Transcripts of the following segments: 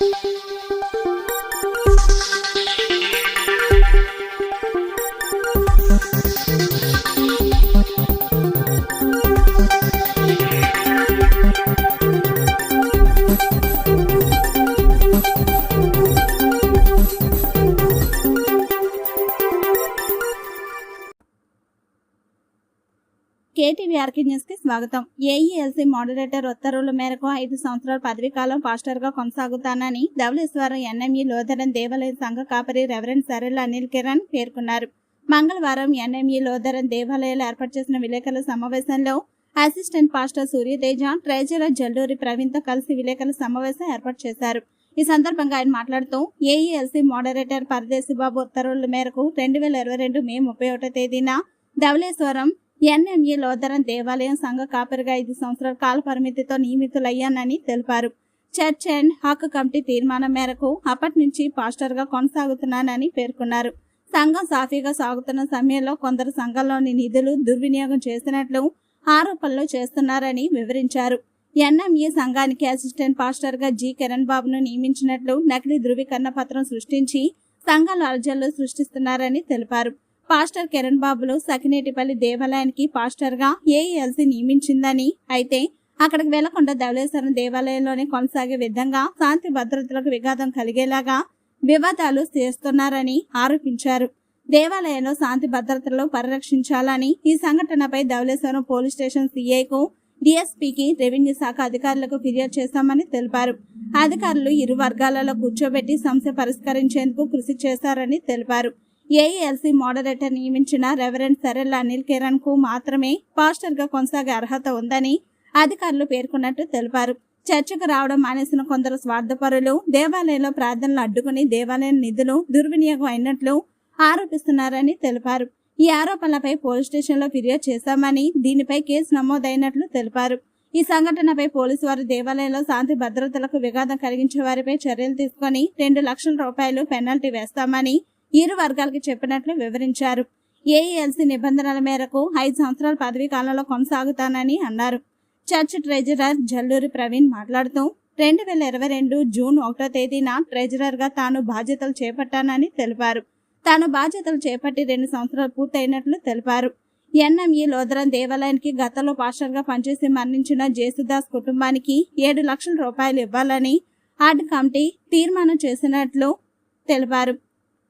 thank you RK న్యూస్కి స్వాగతం. AELC moderator ఉత్తర్వుల మేరకు ఐదు సంవత్సరాల పదవీ కాలం పాస్టర్గా కొనసాగుతానని ధవళేశ్వరం ఎన్ఎంఈ లోధరన్ దేవాలయ సంఘ కాపరి రెవరెండ్ సరెల్ అనిల్ కిరణ్ పేర్కొన్నారు. మంగళవారం ఎన్ఎంఈ లోధరన్ దేవాలయాలు ఏర్పాటు చేసిన విలేకరుల సమావేశంలో assistant pastor Suryateja treasurer Jalluri ప్రవీణ్తో కలిసి విలేకరుల సమావేశం ఏర్పాటు చేశారు. ఈ సందర్భంగా ఆయన మాట్లాడుతూ ఏఈఎల్సీ మోడరేటర్ పరదేశి బాబు ఉత్తర్వుల మేరకు రెండు వేల ఇరవై రెండు మే ముప్పై ఒకటో తేదీన ధవళేశ్వరం ఎన్ఎంఈ లోదరం దేవాలయం సంఘ కాపరిగా ఐదు సంవత్సరాల కాల పరిమితితో నియమితులయ్యానని తెలిపారు. చర్చ్ అండ్ హక్ కమిటీ తీర్మానం మేరకు అప్పటి నుంచి పాస్టర్గా కొనసాగుతున్నానని పేర్కొన్నారు. సంఘం సాఫీగా సాగుతున్న సమయంలో కొందరు సంఘంలోని నిధులు దుర్వినియోగం చేసినట్లు ఆరోపణలు చేస్తున్నారని వివరించారు. ఎన్ఎంఈ సంఘానికి అసిస్టెంట్ పాస్టర్గా జి. కిరణ్ బాబును నియమించినట్లు నకిలీ ధృవీకరణ పత్రం సృష్టించి సంఘాల అర్జనలు సృష్టిస్తున్నారని తెలిపారు. పాస్టర్ కిరణ్ బాబులు సకినేటిపల్లి దేవాలయానికి పాస్టర్గా నియమించిందని అయితే అక్కడికి వెళ్ళకుండా ధవళేశ్వరం దేవాలయంలోనే కొనసాగే విధంగా శాంతి భద్రతలకు విఘాతం కలిగేలాగా వివాదాలు చేస్తున్నారని ఆరోపించారు. దేవాలయంలో శాంతి భద్రతలు పరిరక్షించాలని ఈ సంఘటనపై ధవళేశ్వరం పోలీస్ స్టేషన్ సీఐకు డిఎస్పీకి రెవెన్యూ శాఖ అధికారులకు ఫిర్యాదు చేశామని తెలిపారు. అధికారులు ఇరు వర్గాలలో కూర్చోబెట్టి సమస్య పరిష్కరించేందుకు కృషి చేశారని తెలిపారు. ఏఈఎల్సీ మోడరేటర్ నియమించిన రెవరెండ్ సరెల్ అనిల్ కిరణ్కు మాత్రమే పాస్టర్గా కొనసాగే అర్హత ఉందని అధికారులు పేర్కొన్నట్టు తెలిపారు. చర్చకు రావడం మానేసిన కొందరు స్వార్థపరులు దేవాలయంలో ప్రార్థనలు అడ్డుకుని దేవాలయం నిధులు దుర్వినియోగం అయినట్లు ఆరోపిస్తున్నారని తెలిపారు. ఈ ఆరోపణలపై పోలీస్ స్టేషన్లో ఫిర్యాదు చేశామని దీనిపై కేసు నమోదైనట్లు తెలిపారు. ఈ సంఘటనపై పోలీసు వారు దేవాలయంలో శాంతి భద్రతలకు విఘాతం కలిగించే వారిపై చర్యలు తీసుకుని రెండు లక్షల రూపాయలు పెనాల్టీ వేస్తామని ఇరు వర్గాలకు చెప్పినట్లు వివరించారు. ఏఈఎల్సీ నిబంధనల మేరకు ఐదు సంవత్సరాల పదవీ కాలంలో కొనసాగుతానని అన్నారు. చర్చ్ ట్రెజరర్ జల్లూరి ప్రవీణ్ మాట్లాడుతూ రెండు వేల ఇరవై రెండు జూన్ ఒకటో తేదీన ట్రెజరర్గా తాను బాధ్యతలు చేపట్టానని తెలిపారు. తాను బాధ్యతలు చేపట్టి రెండు సంవత్సరాలు పూర్తయినట్లు తెలిపారు. ఎన్ఎంఈ లోదరం దేవాలయానికి గతంలో పాస్టర్గా పనిచేసి మరణించిన జేసుదాస్ కుటుంబానికి ఏడు లక్షల రూపాయలు ఇవ్వాలని ఆర్ట్ కమిటీ తీర్మానం చేసినట్లు తెలిపారు.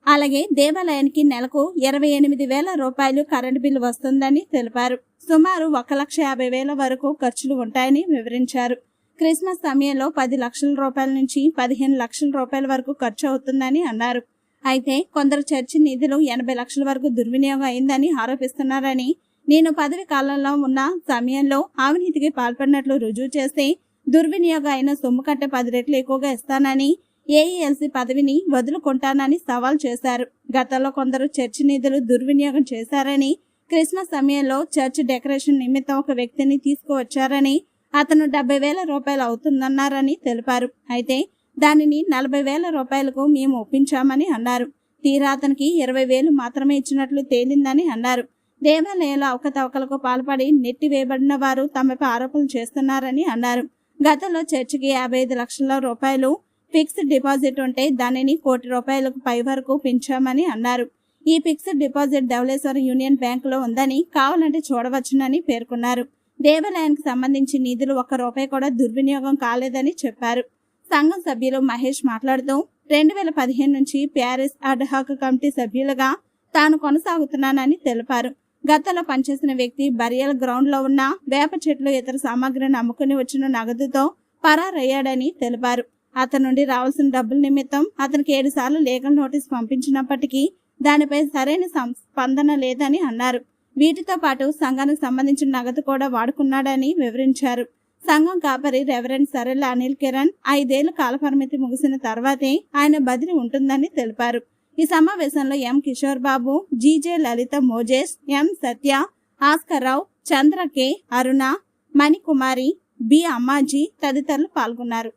అలాగే దేవాలయానికి నెలకు ఇరవై ఎనిమిది వేల రూపాయలు కరెంటు బిల్లు వస్తుందని తెలిపారు. సుమారు ఒక లక్ష యాభై వేల వరకు ఖర్చులు ఉంటాయని వివరించారు. క్రిస్మస్ సమయంలో పది లక్షల రూపాయల నుంచి పదిహేను లక్షల రూపాయల వరకు ఖర్చు అవుతుందని అన్నారు. అయితే కొందరు చర్చి నిధులు ఎనభై లక్షల వరకు దుర్వినియోగం అయిందని ఆరోపిస్తున్నారని నేను పదవి కాలంలో ఉన్న సమయంలో అవినీతికి పాల్పడినట్లు రుజువు చేస్తే దుర్వినియోగం అయిన సొమ్ము కంటే పది రెట్లు ఎక్కువగా ఇస్తానని ఏఈఎల్సీ పదవిని వదులుకుంటానని సవాల్ చేశారు. గతంలో కొందరు చర్చి నిధులు దుర్వినియోగం చేశారని క్రిస్మస్ సమయంలో చర్చ్ డెకరేషన్ నిమిత్తం ఒక వ్యక్తిని తీసుకువచ్చారని అతను డెబ్బై వేల రూపాయలు అవుతుందన్నారని తెలిపారు. అయితే దానిని నలభై వేల రూపాయలకు మేము ఒప్పించామని అన్నారు. తీరా అతనికి ఇరవై వేలు మాత్రమే ఇచ్చినట్లు తేలిందని అన్నారు. దేవాలయంలో అవకతవకలకు పాల్పడి నెట్టివేయబడిన వారు తమపై ఆరోపణలు చేస్తున్నారని అన్నారు. గతంలో చర్చికి యాభై ఐదు లక్షల రూపాయలు ఫిక్స్డ్ డిపాజిట్ ఉంటే దానిని కోటి రూపాయలకు పై వరకు పెంచామని అన్నారు. ఈ ఫిక్స్డ్ డిపాజిట్ ధవళేశ్వర యూనియన్ బ్యాంకులో ఉందని కావాలంటే చూడవచ్చునని పేర్కొన్నారు. దేవాలయానికి సంబంధించి నిధులు ఒక్క రూపాయి కూడా దుర్వినియోగం కాలేదని చెప్పారు. సంఘం సభ్యులు మహేష్ మాట్లాడుతూ రెండు వేల పదిహేను నుంచి ప్యారిస్ అడ్హాక్ కమిటీ సభ్యులుగా తాను కొనసాగుతున్నానని తెలిపారు. గతంలో పనిచేసిన వ్యక్తి బరియల్ గ్రౌండ్లో ఉన్న వేప చెట్లు ఇతర సామాగ్రిని అమ్ముకుని వచ్చిన నగదుతో పరారయ్యాడని తెలిపారు. అతని నుండి రావాల్సిన డబ్బుల నిమిత్తం అతనికి ఏడు సార్లు లీగల్ నోటీస్ పంపించినప్పటికీ దానిపై సరైన సం- స్పందన లేదని అన్నారు. వీటితో పాటు సంఘానికి సంబంధించిన నగదు కూడా వాడుకున్నాడని వివరించారు. సంఘం కాపరి రెవరెండ్ సరెల్ అనిల్ కిరణ్ ఐదేళ్ళ కాలపరిమితి ముగిసిన తర్వాతే ఆయన బదిలీ ఉంటుందని తెలిపారు. ఈ సమావేశంలో M Kishore Babu GJ Lalitha Moses M Satya Oscar Rao Chandra K Aruna Manikumari B Ammaji తదితరులు పాల్గొన్నారు.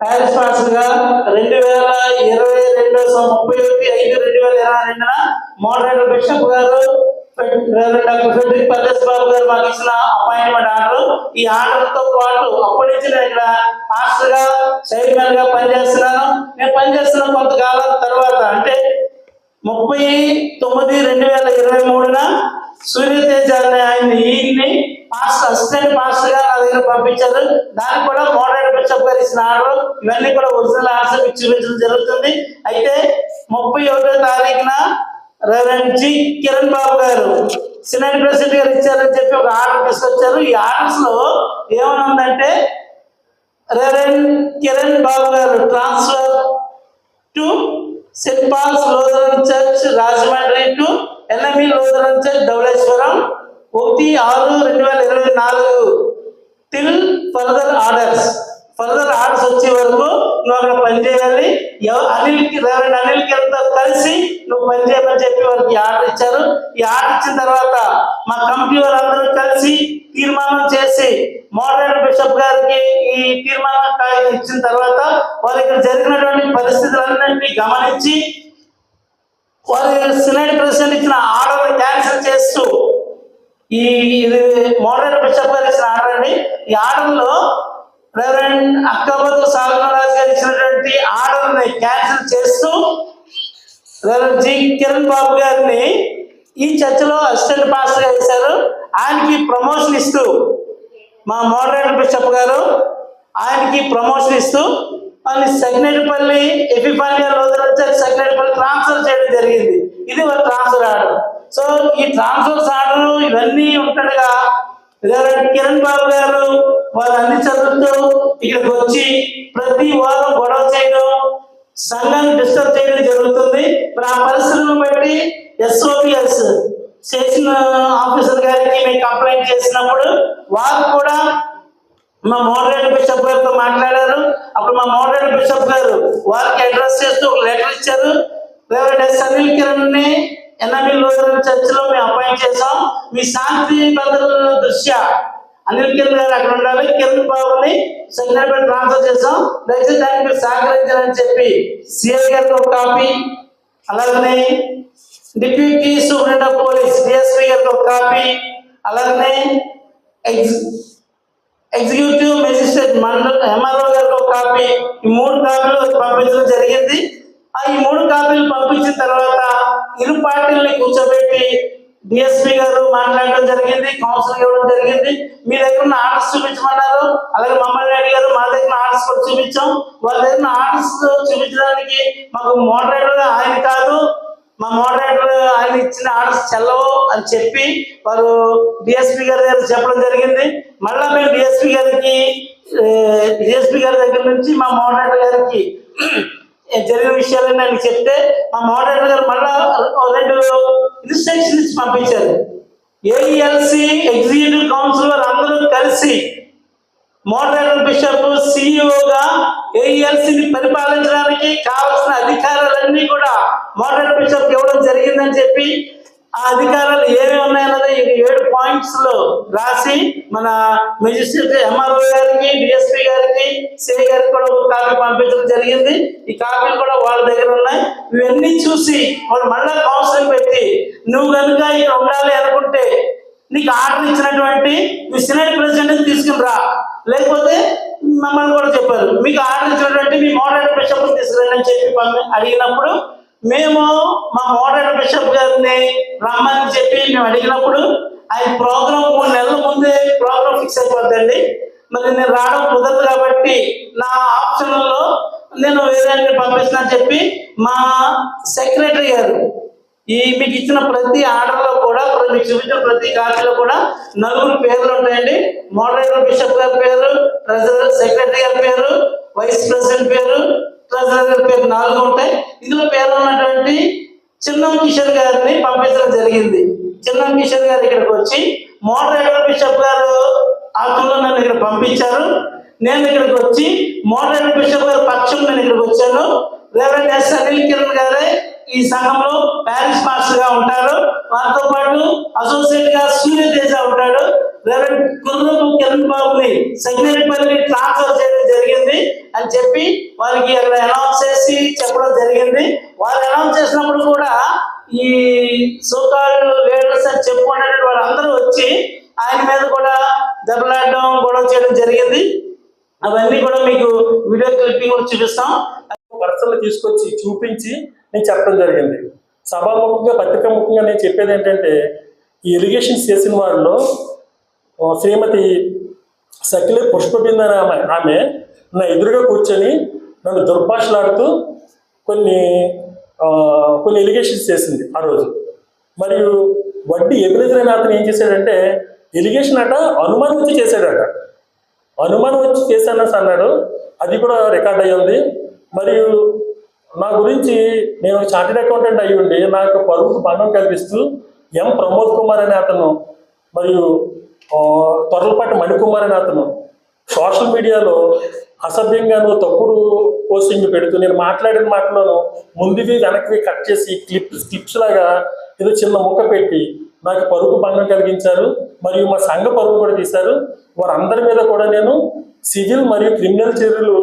ప్యారిస్ మాస్టర్గా రెండు వేల ఇరవై రెండు ముప్పై ఒకటి ఐదు రెండు వేల ఇరవై రెండున moderator bishop garu doctor Fredrick Pardesh Babu garu మాకు ఇచ్చిన అపాయింట్మెంట్ ఆర్డర్ ఈ ఆర్డర్తో పాటు అప్పటి నుంచి నేను ఇక్కడ మాస్టర్గా చైర్మన్గా పనిచేస్తున్నాను. నేను పనిచేస్తున్న కొంతకాలం తర్వాత అంటే ముప్పై తొమ్మిది రెండు వేల ఇరవై మూడున సూర్యతేజ అనే ఆయన ఈయన్ని పాస్టర్ అసిస్టెంట్ పాస్టర్గా నా దగ్గర పంపించారు. దానికి కూడా మోడరేట్ బిషప్ గారు ఇచ్చిన ఆర్డర్ ఇవన్నీ కూడా ఒరిజినల్ ఆర్డర్స్ మీకు చూపించడం జరుగుతుంది. అయితే ముప్పై ఒకటో తారీఖున రెవరెండ్ జి. కిరణ్ బాబు గారు సినెట్ ప్రెసిడెంట్ గారు ఇచ్చారని చెప్పి ఒక ఆర్డర్ తీసుకొచ్చారు. ఈ ఆర్డర్స్లో ఏమనుందంటే reverend Kiran Babu garu transfer to saint Paul's Lutheran church Rajahmundry to NME Lutheran church Dowleswaram ఒకటి ఆరు రెండు వేల ఇరవై నాలుగు till further orders. Further orders వచ్చే వరకు నువ్వు అక్కడ పనిచేయాలి అనిల్కి రెవరెండ్ అనిల్కి కిరణ్తో కలిసి నువ్వు పనిచేయమని చెప్పి వారికి ఆర్డర్ ఇచ్చారు. ఈ ఆర్డర్ ఇచ్చిన తర్వాత మా కమిటీ వాళ్ళందరూ కలిసి తీర్మానం చేసి మోడరేట్ బిషప్ గారికి ఈ తీర్మానం ఇచ్చిన తర్వాత వారు ఇక్కడ జరిగినటువంటి పరిస్థితులన్నింటినీ గమనించి వారు సినైడ్ ప్రెసిడెంట్ ఇచ్చిన ఆర్డర్ క్యాన్సిల్ చేస్తూ ఈ ఇది మోడరేట్ బిషప్ గారు ఇచ్చిన ఆర్డర్ అండి ఈ ఆర్డర్లో రెవరెండ్ అక్టోబర్ సాగరరాజు గారు ఇచ్చినటువంటి ఆర్డర్ని క్యాన్సిల్ చేస్తూ రెవరెండ్ జి. కిరణ్ బాబు గారిని ఈ చర్చలో అసిస్టెంట్ పాస్టర్గా వేశారు. ఆయనకి ప్రమోషన్ ఇస్తూ మా మోడరేటర్ బిషప్ గారు ఆయనకి ప్రమోషన్ ఇస్తూ ఆయన సగ్నేటిపల్లి ఎపిపాలియా రోజు సగ్నేటిపల్లి ట్రాన్స్ఫర్ చేయడం జరిగింది. ఇది ఒక ట్రాన్స్ఫర్ ఆర్డర్ సో ఈ ట్రాన్స్ఫర్స్ ఆర్డర్ ఇవన్నీ ఉంటుండగా. కిరణ్ బాబు గారు వాళ్ళు అన్ని చదువుతూ ఇక్కడికి వచ్చి ప్రతి వారం గొడవ చేయడం సంఘాన్ని డిస్టర్బ్ చేయడం జరుగుతుంది. మరి ఆ పరిస్థితులను బట్టి ఎస్ఓపిఎస్ చేసిన ఆఫీసర్ గారికి మేము కంప్లైంట్ చేసినప్పుడు వారు కూడా మా మోడరేట్ బిషప్ గారితో మాట్లాడారు. అప్పుడు మా మోడరేట్ బిషప్ గారు వారికి అడ్రస్ చేస్తూ ఒక లెటర్ ఇచ్చారు. రెవరెండ్ అనిల్ కిరణ్ని ఎన్ఎంఈ లోదరన్ చర్చ్లో మేము అపాయింట్ చేసాం మీ శాంతి భద్రతల దృష్ట్యా అనిల్ కిరణ్ గారు అక్కడ ఉండాలి. కిరణ్ బాబుని సెక్రటరీ ట్రాన్స్ఫర్ చేసాం దయచేసి దానికి మీరు సహకరించాలని చెప్పి సిఎల్ గారితో ఒక కాపీ అలాగనే deputy superintendent of police DSP గారికి ఒక కాపీ అలాగనే ఎగ్జిక్యూటివ్ మెజిస్ట్రేట్ మండల ఎంఆర్ఓ గారికి ఒక కాపీ ఈ మూడు కాపీలు పంపించడం జరిగింది. ఆ ఈ మూడు కాపీలు పంపించిన తర్వాత ఇరు పార్టీలని కూర్చోబెట్టి డిఎస్పీ గారు మాట్లాడడం జరిగింది కౌన్సిల్ ఇవ్వడం జరిగింది. మీ దగ్గర ఉన్న ఆర్డర్స్ చూపించమన్నారు. అలాగే మమ్మల్ని అడిగారు మా దగ్గర ఆర్డర్స్ కూడా చూపించాం. వాళ్ళ దగ్గర ఆర్డర్స్ చూపించడానికి మాకు మోడరేటర్ ఆయన కాదు. మా మోడరేటర్ ఆయన ఇచ్చిన ఆర్డర్స్ చెల్లవు అని చెప్పి వారు డిఎస్పీ గారి దగ్గర చెప్పడం జరిగింది. మళ్ళా మేము డిఎస్పీ గారికి డిఎస్పీ గారి దగ్గర నుంచి మా మోడరేటర్ గారికి జరిగిన విషయాలని ఆయన చెప్తే మా మోడరేటర్ గారు మళ్ళా రెండు ఇన్స్ట్రక్షన్స్ పంపించారు. ఏఈఎల్సి ఎగ్జిక్యూటివ్ కౌన్సిల్ వారు అందరూ కలిసి మోడరేటర్ బిషప్ సిఇఓగా ఏఎల్సిని పరిపాలించడానికి కావాల్సిన అధికారాలన్నీ కూడా మోడరేటర్ బిషప్ ఇవ్వడం జరిగిందని చెప్పి ఆ అధికారాలు ఏమి ఉన్నాయన్నది ఈ ఏడు పాయింట్స్లో రాసి మన మెజిస్ట్రేట్ ఎంఆర్ఓ గారికి డిఎస్పీ గారికి సిఐ గారికి కూడా ఒక కాపీ పంపించడం జరిగింది. ఈ కాపీలు కూడా వాళ్ళ దగ్గర ఉన్నాయి. ఇవన్నీ చూసి వాళ్ళు మళ్ళా కౌన్సిలింగ్ పెట్టి నువ్వు కనుక ఇక్కడ ఉండాలి అనుకుంటే నీకు ఆర్డర్ ఇచ్చినటువంటి మీ సినెట్ ప్రెసిడెంట్ తీసుకుని రా. లేకపోతే మమ్మల్ని కూడా చెప్పారు. మీకు ఆర్డర్ ఇచ్చినటువంటి మీ మోడరేటర్ బిషప్ తీసుకురండి అని చెప్పి అడిగినప్పుడు మేము మా మోడరేటర్ బిషప్ గారిని రమ్మని చెప్పి మేము అడిగినప్పుడు ఆయన ప్రోగ్రామ్ మూడు నెలల ముందే ప్రోగ్రామ్ ఫిక్స్ అయిపోద్దండి. మరి నేను రావడం కుదరదు కాబట్టి నా ఆప్షన్లో నేను వేరే పంపిస్తున్నా అని చెప్పి మా సెక్రటరీ గారు ఈ మీకు ఇచ్చిన ప్రతి ఆర్డర్లో కూడా మీకు చూపించిన ప్రతి కార్డులో కూడా నలుగురు పేర్లు ఉంటాయండి. మోడరేటర్ బిషప్ గారి పేరు ట్రెజరర్ సెక్రటరీ గారి పేరు వైస్ ప్రెసిడెంట్ పేరు ట్రెజరర్ గారి పేరు నాలుగు ఉంటాయి. ఇందులో పేరు ఉన్నటువంటి చిన్నం కిషోర్ గారిని పంపించడం జరిగింది. చిన్నం కిషోర్ గారు ఇక్కడికి వచ్చి మోడరేటర్ బిషప్ గారు ఆకుల్లో నన్ను ఇక్కడ పంపించారు. నేను ఇక్కడికి వచ్చి మోడరేటర్ బిషప్ గారి పక్షం నేను ఇక్కడికి వచ్చాను. రెవరెండ్ ఎస్ అనిల్ కిరణ్ గారే ఈ సంఘంలో ప్యారిస్ మాస్టర్గా ఉంటారు వారితో పాటు అసోసియేట్గా సూర్యతేజ ఉంటాడు. రెవరెండ్ కుర్రపు కిరణ్ బాబుని సెక్రటరీపల్లి ట్రాన్స్ఫర్ చేయడం జరిగింది అని చెప్పి వారికి అక్కడ అనౌన్స్ చేసి చెప్పడం జరిగింది. వారు అనౌన్స్ చేసినప్పుడు కూడా ఈ సోకాలు లీడర్స్ అని చెప్పుకున్నటువంటి వాళ్ళందరూ వచ్చి ఆయన మీద కూడా దెబ్బలాడడం గొడవ చేయడం జరిగింది. అవన్నీ కూడా మీకు వీడియో క్లిప్పింగ్ కూడా చూపిస్తాం. పర్సన్లు తీసుకొచ్చి చూపించి నేను చెప్పడం జరిగింది. సభాముఖంగా పత్రికా ముఖంగా నేను చెప్పేది ఏంటంటే ఈ ఎలిగేషన్స్ చేసిన వారిలో శ్రీమతి సకిలే పుష్పబింద అనే ఆమె ఆమె నా ఎదురుగా కూర్చొని నన్ను దుర్భాషలాడుతూ కొన్ని కొన్ని ఎలిగేషన్స్ చేసింది ఆ రోజు. మరియు వడ్డీ ఎదురెదురైన అతను ఏం చేశాడంటే ఎలిగేషన్ అట అనుమానం వచ్చి చేశాడట. అనుమానం వచ్చి చేశానని అన్నాడు. అది కూడా రికార్డ్ అయ్యి ఉంది. మరియు నా గురించి నేను చార్టెడ్ అకౌంటెంట్ అయ్యి ఉండి నాకు పరువుకు భంగం కల్పిస్తూ ఎం ప్రమోద్ కుమార్ అనే అతను మరియు త్వరలపాటి మణికుమార్ అనే అతను సోషల్ మీడియాలో అసభ్యంగా నువ్వు తప్పుడు పోస్టింగ్ పెడుతూ నేను మాట్లాడిన మాటలను ముందువి వెనక్కి కట్ చేసి క్లిప్స్ క్లిప్స్ లాగా ఏదో చిన్న ముక్క పెట్టి నాకు పరుగు భంగం కలిగించారు మరియు మా సంఘ పరుగు కూడా తీశారు. వారందరి మీద కూడా నేను సివిల్ మరియు క్రిమినల్ చర్యలు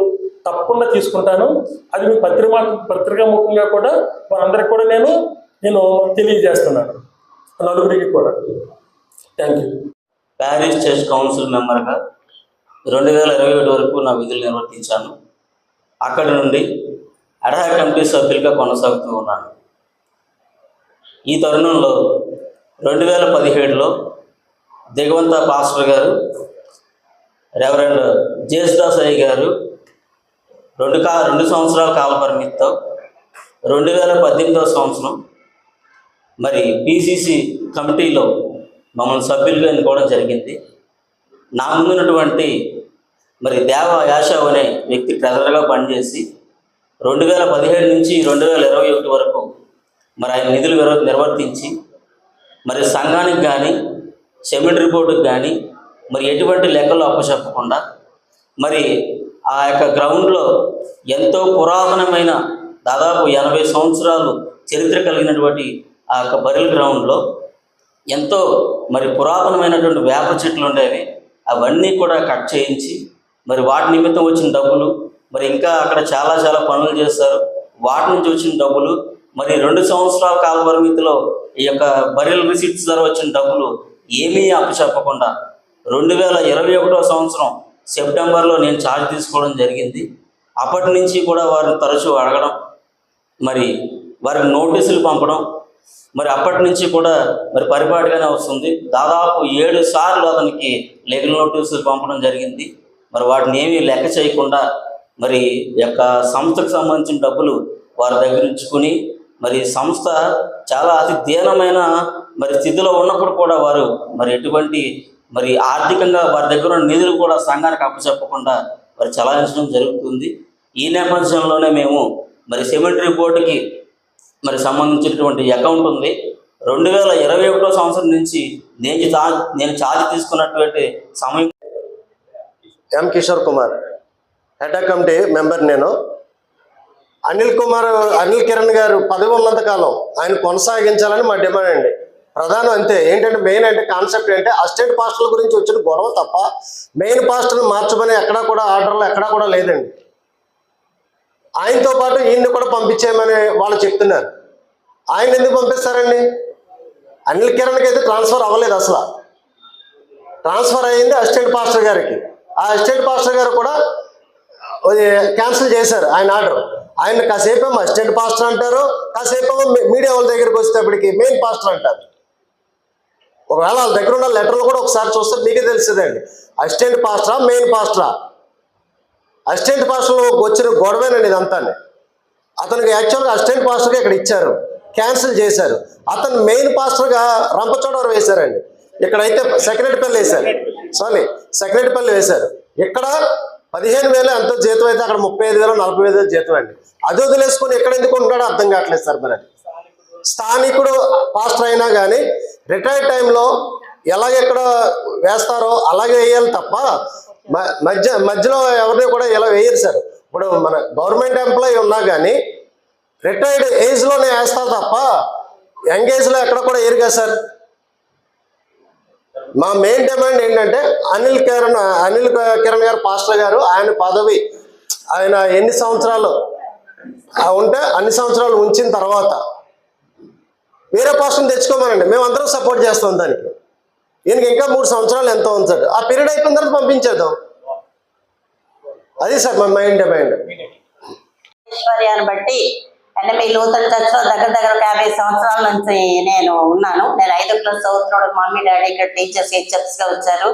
తప్పకుండా తీసుకుంటాను. అది మీ పత్రిక పత్రికా ముఖ్యంగా కూడా వారందరికి కూడా నేను నేను తెలియజేస్తున్నాను. నలుగురికి కూడా. Thank you parish church council మెంబర్గా రెండు వేల ఇరవై ఏడు వరకు నా విధులు నిర్వర్తించాను. అక్కడి నుండి అడహా కమిటీ సభ్యులుగా కొనసాగుతూ ఉన్నాను. ఈ తరుణంలో రెండు వేల పదిహేడులో దిగవంత పాస్టర్ గారు రెవరెండ్ జేసుదాస్ అయ్య గారు రెండు కా రెండు సంవత్సరాల కాల పరిమితితో రెండు వేల పద్దెనిమిదవ సంవత్సరం మరి పిసిసి కమిటీలో మమ్మల్ని సభ్యులుగా ఎన్నుకోవడం జరిగింది. నా ముందున్నటువంటి మరి దేవ యాషవ్ అనే వ్యక్తి ట్రెజరర్గా పనిచేసి రెండు వేల పదిహేడు నుంచి రెండు వేల ఇరవై ఒకటి వరకు మరి ఆయన నిధులు నిర్వర్తించి మరి సంఘానికి కానీ సెమిట్ రిపోర్టుకి కానీ మరి ఎటువంటి లెక్కలు అప్పచెప్పకుండా మరి ఆ యొక్క గ్రౌండ్లో ఎంతో పురాతనమైన దాదాపు ఎనభై సంవత్సరాలు చరిత్ర కలిగినటువంటి ఆ యొక్క బరిల్ గ్రౌండ్లో ఎంతో మరి పురాతనమైనటువంటి వేప చెట్లు ఉండేవి. అవన్నీ కూడా కట్ చేయించి మరి వాటి నిమిత్తం వచ్చిన డబ్బులు మరి ఇంకా అక్కడ చాలా చాలా పనులు చేస్తారు వాటి నుంచి వచ్చిన డబ్బులు మరి రెండు సంవత్సరాల కాల పరిమితిలో ఈ యొక్క బరిల్ రిసీట్స్ ద్వారా వచ్చిన డబ్బులు ఏమీ అప్పచెప్పకుండా రెండు వేల ఇరవై ఒకటో సంవత్సరం సెప్టెంబర్లో నేను ఛార్జ్ తీసుకోవడం జరిగింది. అప్పటి నుంచి కూడా వారిని తరచూ అడగడం మరి వారికి నోటీసులు పంపడం మరి అప్పటి నుంచి కూడా మరి పరిపాటిగానే వస్తుంది. దాదాపు ఏడు సార్లు అతనికి లీగల్ నోటీసులు పంపడం జరిగింది. మరి వాటిని ఏమీ లెక్క చేయకుండా మరి యొక్క సంస్థకు సంబంధించిన డబ్బులు వారి దగ్గర ఉంచుకుని మరి సంస్థ చాలా అతి దీనమైన మరి స్థితిలో ఉన్నప్పుడు కూడా వారు మరి ఎటువంటి మరి ఆర్థికంగా వారి దగ్గర ఉన్న నిధులు కూడా సంఘానికి అప్పచెప్పకుండా మరి చలాయించడం జరుగుతుంది. ఈ నేపథ్యంలోనే మేము మరి సెమెంటరీ బోర్డుకి మరి సంబంధించినటువంటి అకౌంట్ ఉంది. రెండు వేల ఇరవై ఒకటో సంవత్సరం నుంచి నేను చా- నేను ఛార్జ్ తీసుకున్నటువంటి సమయం M Kishore Kumar. Head committee member నేను. అనిల్ కుమార్ అనిల్ కిరణ్ గారు పదవి ఉన్నంతకాలం ఆయన కొనసాగించాలని మా డిమాండ్ అండి. ప్రధానం అంతే. ఏంటంటే మెయిన్ అంటే కాన్సెప్ట్ అంటే అస్టేట్ పాస్టర్ల గురించి వచ్చిన గొడవ తప్ప మెయిన్ పాస్టర్ని మార్చమని ఎక్కడా కూడా ఆర్డర్లు ఎక్కడా కూడా లేదండి. ఆయనతో పాటు ఈయన్ని కూడా పంపించేయమని వాళ్ళు చెప్తున్నారు. ఆయన ఎందుకు పంపిస్తారండి? అనిల్ కిరణ్కి అయితే ట్రాన్స్ఫర్ అవ్వలేదు అసలు. ట్రాన్స్ఫర్ అయ్యింది అసిస్టెంట్ పాస్టర్ గారికి. ఆ అసిస్టెంట్ పాస్టర్ గారు కూడా అది క్యాన్సిల్ చేశారు ఆయన ఆర్డర్ ఆయన కాసేపేమో అసిస్టెంట్ పాస్టర్ అంటారు కాసేపు మీడియా వాళ్ళ దగ్గరికి వచ్చేటప్పటికి మెయిన్ పాస్టర్ అంటారు. ఒకవేళ వాళ్ళ దగ్గర ఉన్న లెటర్లు కూడా ఒకసారి చూస్తే మీకే తెలిసిందండి. అసిస్టెంట్ పాస్టరా మెయిన్ పాస్టరా? అసిస్టెంట్ పాస్టర్లో వచ్చిన గొడవేనండి ఇదంతా అతనికి యాక్చువల్గా అసిస్టెంట్ పాస్టర్గా ఇక్కడ ఇచ్చారు. క్యాన్సిల్ చేశారు. అతను మెయిన్ పాస్టర్గా రంపచోడవరం వేశారండి. ఇక్కడైతే సెక్రటరీపల్లి వేశారు. సారీ సెక్రటరీపల్లి వేశారు. ఇక్కడ పదిహేను వేలు ఎంత జీతం అయితే అక్కడ ముప్పై ఐదు వేలు నలభై ఐదు వేలు జీతం అండి. అది వదిలేసుకొని ఎక్కడ ఎందుకు ఉంటాడో అర్థం కావట్లేదు సార్ మరి. స్థానికుడు పాస్టర్ అయినా కానీ రిటైర్డ్ టైంలో ఎలాగెక్కడ వేస్తారో అలాగే వేయాలి తప్ప మ- మధ్య మధ్యలో ఎవరిని కూడా ఇలా వేయరు సార్. ఇప్పుడు మన గవర్నమెంట్ ఎంప్లాయీ ఉన్నా కానీ రిటైర్డ్ ఏజ్లోనే వేస్తారు తప్ప యంగ్ ఏజ్లో ఎక్కడ కూడా వేయరు కదా సార్. మా మెయిన్ డిమాండ్ ఏంటంటే అనిల్ కిరణ్ అనిల్ కిరణ్ గారు పాస్టర్ గారు ఆయన పదవి ఆయన ఎన్ని సంవత్సరాలు ఉంటే అన్ని సంవత్సరాలు ఉంచిన తర్వాత వేరే పాస్టర్ని తెచ్చుకోమనండి. మేము అందరం సపోర్ట్ చేస్తాం దానికి. ఈయనకి ఇంకా మూడు సంవత్సరాలు ఎంతో ఉంది సార్. ఆ పీరియడ్ అయిపోయిన తర్వాత పంపించేద్దాం. అది సార్ మా మైండ్ మైండ్ ఐశ్వర్యాన్ని బట్టి అంటే మీ నూతన చర్చలో దగ్గర దగ్గర ఒక యాభై సంవత్సరాల నుంచి నేను ఉన్నాను. నేను ఐదో క్లాస్ చదువుతున్నాడు. మమ్మీ డాడీ ఇక్కడ టీచర్స్ హెచ్ఎఫ్స్గా వచ్చారు.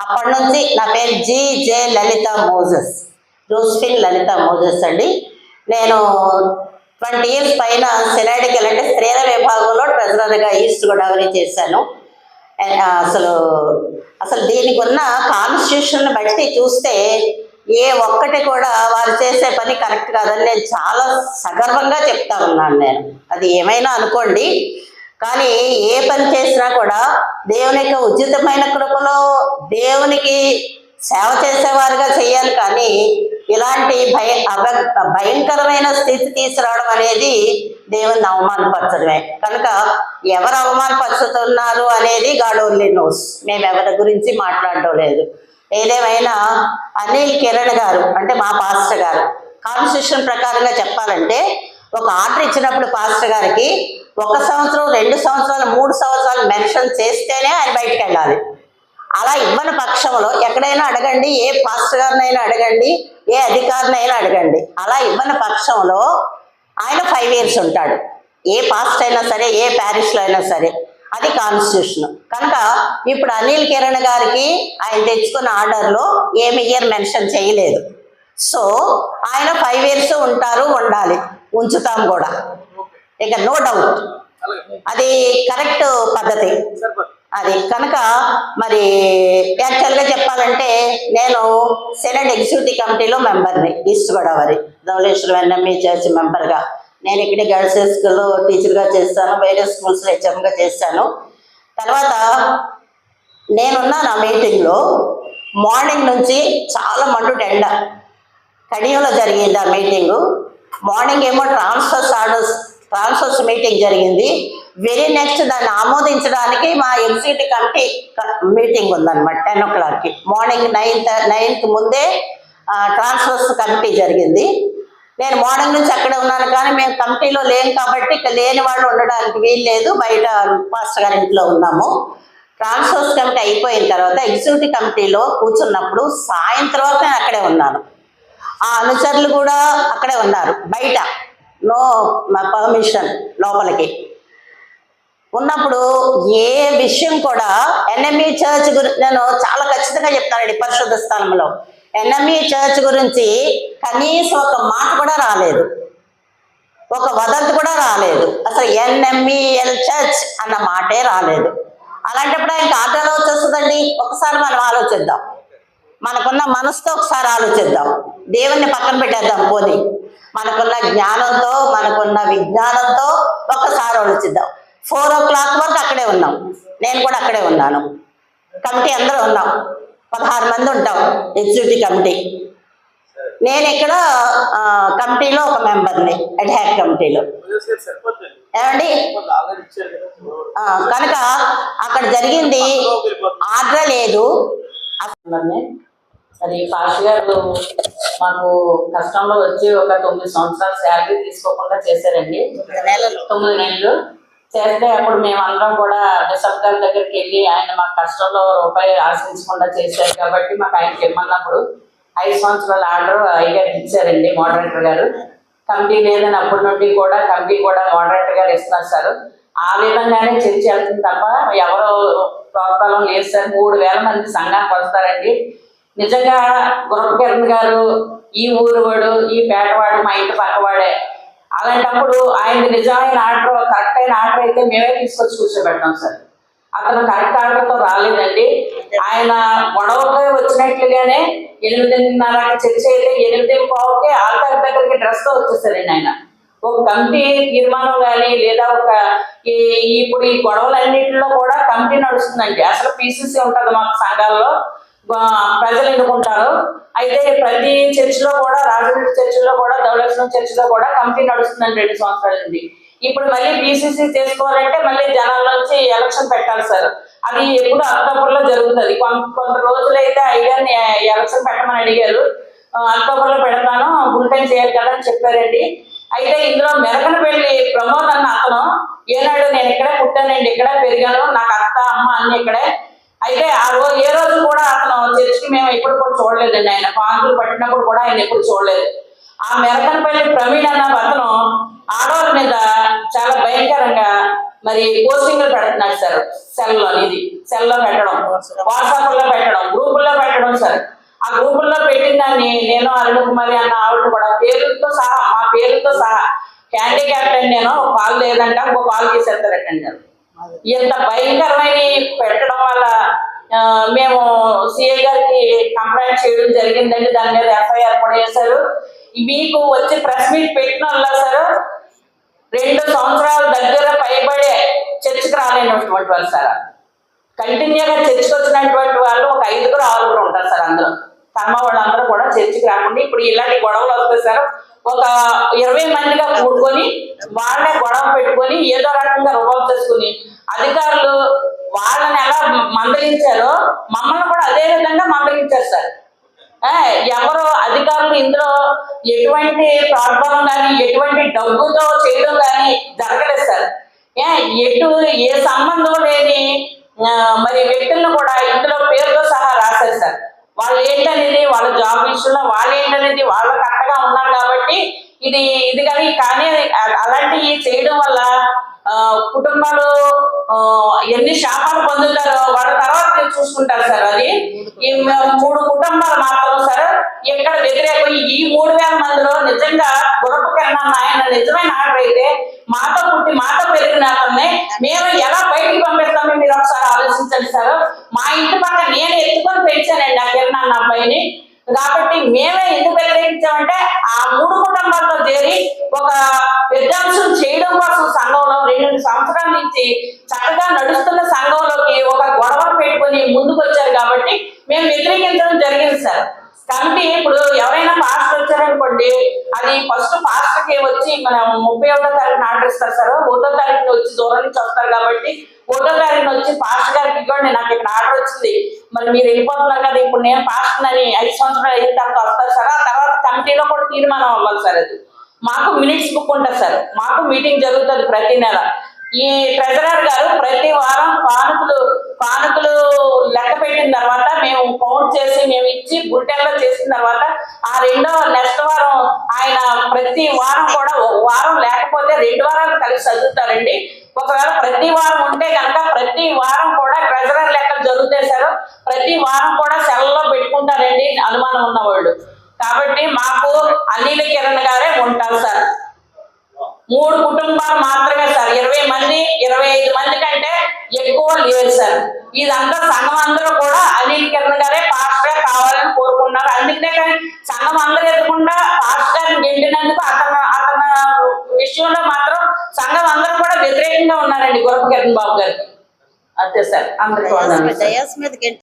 అప్పటి నుంచి నా పేరు G J Lalitha Moses. Josephine Lalitha Moses అండి. నేను ట్వంటీ ఇయర్స్ పైన సెనాడికల్ అంటే స్త్రీల విభాగంలో ట్రెజరర్గా ఈస్ట్ గోదావరి చేశాను. అసలు అసలు దీనికి ఉన్న కాన్స్టిట్యూషన్ బట్టి చూస్తే ఏ ఒక్కటి కూడా వారు చేసే పని కరెక్ట్ కాదని నేను చాలా సగర్వంగా చెప్తా ఉన్నాను నేను. అది ఏమైనా అనుకోండి. కానీ ఏ పని చేసినా కూడా దేవుని యొక్క ఉచితమైన కృపలో దేవునికి సేవ చేసేవారుగా చేయాలి కానీ ఇలాంటి భయ అభ- భయంకరమైన స్థితి తీసుకురావడం అనేది దేవుని అవమానపరచడమే. కనుక ఎవరు అవమానపరుచుతున్నారు అనేది గాడ్ ఓన్లీ నోస్. మేము ఎవరి గురించి మాట్లాడడం లేదు. ఏదేమైనా అనిల్ కిరణ్ గారు అంటే మా పాస్టర్ గారు కాన్స్టిట్యూషన్ ప్రకారంగా చెప్పాలంటే ఒక ఆర్డర్ ఇచ్చినప్పుడు పాస్టర్ గారికి ఒక సంవత్సరం రెండు సంవత్సరాలు మూడు సంవత్సరాలు మెన్షన్ చేస్తేనే ఆయన బయటకు వెళ్ళాలి. అలా ఇవ్వని పక్షంలో ఎక్కడైనా అడగండి ఏ పాస్టర్ గారినైనా అడగండి ఏ అధికారినైనా అడగండి. అలా ఇవ్వని పక్షంలో ఆయన ఫైవ్ ఇయర్స్ ఉంటాడు. ఏ పాస్ట్ అయినా సరే ఏ ప్యారిస్లో అయినా సరే అది కాన్స్టిట్యూషన్ కనుక ఇప్పుడు అనిల్ కిరణ్ గారికి ఆయన తెచ్చుకున్న ఆర్డర్లో ఏమి ఇయర్ మెన్షన్ చేయలేదు. సో ఆయన ఫైవ్ ఇయర్స్ ఉంటారు ఉండాలి. ఉంచుతాం కూడా. ఇక నో డౌట్ అది కరెక్ట్ పద్ధతి. అది కనుక మరి యాక్చువల్గా చెప్పాలంటే నేను సెనెట్ ఎగ్జిక్యూటివ్ కమిటీలో మెంబర్ని east Godavari Dowleswaram NME church మెంబర్గా. నేను ఇక్కడ గర్ల్స్ హై స్కూల్లో టీచర్గా చేస్తాను వేరే స్కూల్స్లో హెచ్ఎంగా చేస్తాను. తర్వాత నేనున్న నా మీటింగ్లో మార్నింగ్ నుంచి చాలా మండు ఎండ కడియంలో జరిగింది ఆ మీటింగు. మార్నింగ్ ఏమో ట్రాన్స్ఫర్స్ ఆర్డర్స్ ట్రాన్స్ఫర్స్ మీటింగ్ జరిగింది. వెరీ నెక్స్ట్ దాన్ని ఆమోదించడానికి మా ఎగ్జిక్యూటివ్ కమిటీ మీటింగ్ ఉందన్నమాట టెన్ ఓ క్లాక్కి. మార్నింగ్ నైన్ నైన్కి ముందే ట్రాన్స్ఫర్స్ కమిటీ జరిగింది. నేను మార్నింగ్ నుంచి అక్కడే ఉన్నాను కానీ మేము కమిటీలో లేము కాబట్టి ఇక లేని వాళ్ళు ఉండడానికి వీలు లేదు. బయట పాస్టర్ గారి ఇంట్లో ఉన్నాము. ట్రాన్స్ఫర్స్ కమిటీ అయిపోయిన తర్వాత ఎగ్జిక్యూటివ్ కమిటీలో కూర్చున్నప్పుడు సాయంత్రం వరకు నేను అక్కడే ఉన్నాను. ఆ అనుచరులు కూడా అక్కడే ఉన్నారు బయట. నో పర్మిషన్ లోపలికి. ఉన్నప్పుడు ఏ విషయం కూడా ఎన్ఎంఈ చర్చ్ గురించి నేను చాలా ఖచ్చితంగా చెప్తానండి పరిశుద్ధ స్థలంలో. ఎన్ఎంఈ చర్చ్ గురించి కనీసం ఒక మాట కూడా రాలేదు. ఒక వదంతి కూడా రాలేదు. అసలు ఎన్ఎంఈఎల్ చర్చ్ అన్న మాటే రాలేదు. అలాంటప్పుడు ఆయనకి ఆర్డర్ వచ్చేస్తుందండి? ఒకసారి మనం ఆలోచిద్దాం. మనకున్న మనసుతో ఒకసారి ఆలోచిద్దాం. దేవుణ్ణి పక్కన పెట్టేద్దాం పోనీ. మనకున్న జ్ఞానంతో మనకున్న విజ్ఞానంతో ఒక్కసారి ఆలోచిద్దాం. ఫోర్ ఓ క్లాక్ వరకు అక్కడే ఉన్నాం. నేను కూడా అక్కడే ఉన్నాను. కమిటీ అందరూ ఉన్నాం. పదహారు మంది ఉంటాం. Executive committee. నేను ఇక్కడ కమిటీలో ఒక మెంబర్ని అడ్హాక్ కమిటీలో. ఏమండి? కనుక అక్కడ జరిగింది ఆర్డర్ లేదు. అది పాష్ గారు మాకు కష్టంలో వచ్చి ఒక తొమ్మిది సంవత్సరాలు శాలరీ తీసుకోకుండా చేశారండి. తొమ్మిది నెలలు. చేస్తే అప్పుడు మేము అందరం కూడా బిషప్ గారి దగ్గరికి వెళ్ళి ఆయన మా కష్టంలో రూపాయి ఆశించకుండా చేశారు కాబట్టి మాకు ఆయనకి ఇమ్మన్నప్పుడు ఐదు సంవత్సరాల ఆర్డర్ అయ్యారు ఇచ్చారండి మోడరేటర్ గారు. కమిటీ లేదని అప్పటి నుండి కూడా కమిటీ కూడా మోడరేటర్ గారు ఇస్తున్నారు సార్. ఆ విధంగానే చర్చ వెళ్తుంది తప్ప ఎవరు ప్రోత్సాహం లేదు సార్. మూడు వేల మంది సంఘానికి వస్తారండి. నిజంగా గురపకిరణ్ గారు ఈ ఊరు వాడు ఈ పేటవాడు మా ఇంటి పక్కవాడే అలాంటప్పుడు ఆయన నిజమైన ఆర్డర్ కరెక్ట్ అయిన ఆర్డర్ అయితే మేమే తీసుకొచ్చి కూర్చోబెట్టాం సార్. అతను కరెక్ట్ ఆర్డర్తో రాలేదండి. ఆయన గొడవకే వచ్చినట్లుగానే ఎనిమిదిన్నర చర్చ అయితే ఎనిమిది పావుకే ఆల్టార్ దగ్గరికి డ్రెస్తో వచ్చేసారండి ఆయన. ఒక కమిటీ తీర్మానం కానీ లేదా ఒక ఈ ఇప్పుడు ఈ గొడవలన్నింటిలో కూడా కమిటీ నడుస్తుందండి. అసలు పీసీసీ ఉంటుంది మాకు సంఘాల్లో. ప్రజలు ఎన్నుకుంటారు. అయితే ప్రతి చర్చిలో కూడా రాజమండ్రి చర్చిలో కూడా ధవళేశ్వరం చర్చిలో కూడా కమిటీ నడుస్తుందండి రెండు సంవత్సరాల నుండి. ఇప్పుడు మళ్ళీ బీసీసీ చేసుకోవాలంటే మళ్ళీ జనాల నుంచి ఎలక్షన్ పెట్టాలి సార్. అది ఎప్పుడు అక్టోబర్లో జరుగుతుంది. కొంత కొంత రోజులైతే అయ్యాన్ని ఎలక్షన్ పెట్టమని అడిగారు. అక్టోబర్లో పెడతాను బులెటిన్ చేయాలి కదా అని చెప్పారండి. అయితే ఇందులో మెరకనపల్లి ప్రమోద్ అన్న అతను ఏనాడు నేను ఇక్కడే పుట్టానండి ఇక్కడే పెరిగాను నాకు అత్త అమ్మ అన్ని ఇక్కడే అయితే ఆ రోజు ఏ రోజు కూడా అతను చర్చికి మేము ఎప్పుడు కూడా చూడలేదండి ఆయన. పాంకులు పట్టినప్పుడు కూడా ఆయన ఎప్పుడు చూడలేదు. ఆ మెరకనపల్లి ప్రవీణ్ అన్న అతను ఆడవాళ్ళ మీద చాలా భయంకరంగా మరి పోస్టింగ్లు పెడుతున్నాడు సార్ సెల్లో ఇది సెల్లో పెట్టడం వాట్సాప్లో పెట్టడం గ్రూపుల్లో పెట్టడం సార్. ఆ గ్రూపుల్లో పెట్టిన దాన్ని నేను అరుణ కుమారి అన్న ఆవిడ కూడా పేరుతో సహా మా పేరుతో సహా క్యాండీ క్యాప్టెన్ నేను ఒక కాల్ లేదంట ఇంకో కాల్ తీసేస్తారటండి. ఇంత భయంకరమైన పెట్టడం వల్ల మేము సిఐ గారికి కంప్లైంట్ చేయడం జరిగిందండి. దాని మీద ఎఫ్ఐఆర్ కూడా వేశారు. మీకు వచ్చి ప్రెస్ మీట్ పెట్టిన సార్ రెండు సంవత్సరాల దగ్గర పైబడే చర్చకు రాలేనటువంటి వాళ్ళు సార్. కంటిన్యూగా చర్చకు వచ్చినటువంటి వాళ్ళు ఒక ఐదుగురు ఆరుగురు ఉంటారు సార్ అందులో. కర్మ వాళ్ళందరూ కూడా చర్చకు రాకుండా ఇప్పుడు ఇలాంటి గొడవలు వస్తాయి సార్. ఒక ఇరవై మందిగా కూడుకొని వాళ్ళే గొడవ పెట్టుకొని ఏదో రకంగా రుబాబు చేసుకుని అధికారులు వాళ్ళని ఎలా మందలించారో మమ్మల్ని కూడా అదే విధంగా మందలించారు సార్. ఎవరు అధికారులు ఇందులో ఎటువంటి ప్రాబ్లం కానీ ఎటువంటి డబ్బుతో చేయడం కానీ జరగలేదు సార్. ఏ, ఎటు ఏ సంబంధం లేని మరి వ్యక్తులను కూడా ఇందులో పేరుతో సహా రాశారు సార్. వాళ్ళు ఏంటనేది వాళ్ళ జాబ్ విషయంలో వాళ్ళు ఏంటనేది వాళ్ళు కరెక్ట్గా ఉన్నారు కాబట్టి ఇది ఇది కానీ కానీ అలాంటివి చేయడం వల్ల కుటుంబాలు ఎన్ని శాపాలు పొందుతారో వాళ్ళ తర్వాత చూసుకుంటారు సార్ అది. ఈ మూడు కుటుంబాలు మాత్రం సార్ ఎక్కడ వ్యతిరేకం ఈ మూడు వేల మందిలో నిజంగా గురప కిరణ్ ఆయన నిజమైన ఆర్డర్ అయితే మాతో పుట్టి మాతో పెరిగిన అతన్ని మేము ఎలా బయటికి పంపిస్తామో మీరు ఒకసారి ఆలోచించండి సార్. మా ఇంటి పక్క నేను ఎత్తుకొని పెంచానండి ఆ కిరణ్ అబ్బాయిని కాబట్టి మేమే ఎందుకు వ్యతిరేకించామంటే ఆ మూడు కుటుంబాలతో చేరి ఒక విధ్వంసం చేయడం కోసం సంఘంలో రెండు సంవత్సరాల నుంచి చక్కగా నడుస్తున్న సంఘంలోకి ఒక గొడవ పెట్టుకొని ముందుకు వచ్చారు కాబట్టి మేము వ్యతిరేకించడం జరిగింది సార్. కమిటీ ఇప్పుడు ఎవరైనా ఫాస్ట్ వచ్చారనుకోండి అది ఫస్ట్ పాస్టర్కి వచ్చి మన ముప్పై ఒకటో తారీఖున ఆర్డర్ ఇస్తారు సార్. ఒకటో తారీఖున వచ్చి దూరం నుంచి వస్తారు కాబట్టి ఒకటో తారీఖున వచ్చి ఫాస్ట్ గారికి ఇవ్వండి నాకు ఇక్కడ ఆర్డర్ వచ్చింది. మరి మీరు వెళ్ళిపోతున్నారు కదా ఇప్పుడు నేను ఫాస్ట్ అని ఐదు సంవత్సరాలు అయిన తర్వాత వస్తారు సార్. ఆ తర్వాత కమిటీలో కూడా తీర్మానం అవ్వాలి సార్ అది. మాకు మినిట్స్ బుక్ ఉంటుంది సార్. మాకు మీటింగ్ జరుగుతుంది ప్రతి నెల. ఈ ట్రెజరర్ గారు ప్రతి వారం కానుకలు కానుకలు లెక్క పెట్టిన తర్వాత మేము కౌంట్ చేసి మేము ఇచ్చి బులెటిన్లో చేసిన తర్వాత ఆ రెండో నెక్స్ట్ వారం ఆయన ప్రతి వారం కూడా ఒక వారం లేకపోతే రెండు వారాలు కలిసి చదువుతారండి. ఒకవేళ ప్రతి వారం ఉంటే కనుక ప్రతి వారం కూడా ట్రెజరర్ లెక్కలు జరుగుతాయి సార్ ప్రతి వారం కూడా సెల్లో పెట్టుకుంటారండి అనుమానం ఉన్నవాళ్ళు. కాబట్టి మాకు అనిల్ కిరణ్ గారే ఉంటారు సార్. మూడు కుటుంబాలు మాత్రమే సార్. ఇరవై మంది ఇరవై ఐదు మంది కంటే ఎక్కువ లేదు సార్. ఇదంతా సంఘం అందరూ కూడా అనిల్ కిరణ్ గారే పాస్టర్ కావాలని కోరుకున్నారు అందుకనే కానీ సంఘం అందరూ ఎదుకుండా పాస్టర్ గెంటినందుకు అతను అతని విషయంలో మాత్రం సంఘం అందరూ కూడా వ్యతిరేకంగా ఉన్నారండి గురప కిరణ్ బాబు గారికి అంతే సార్. అందరికీ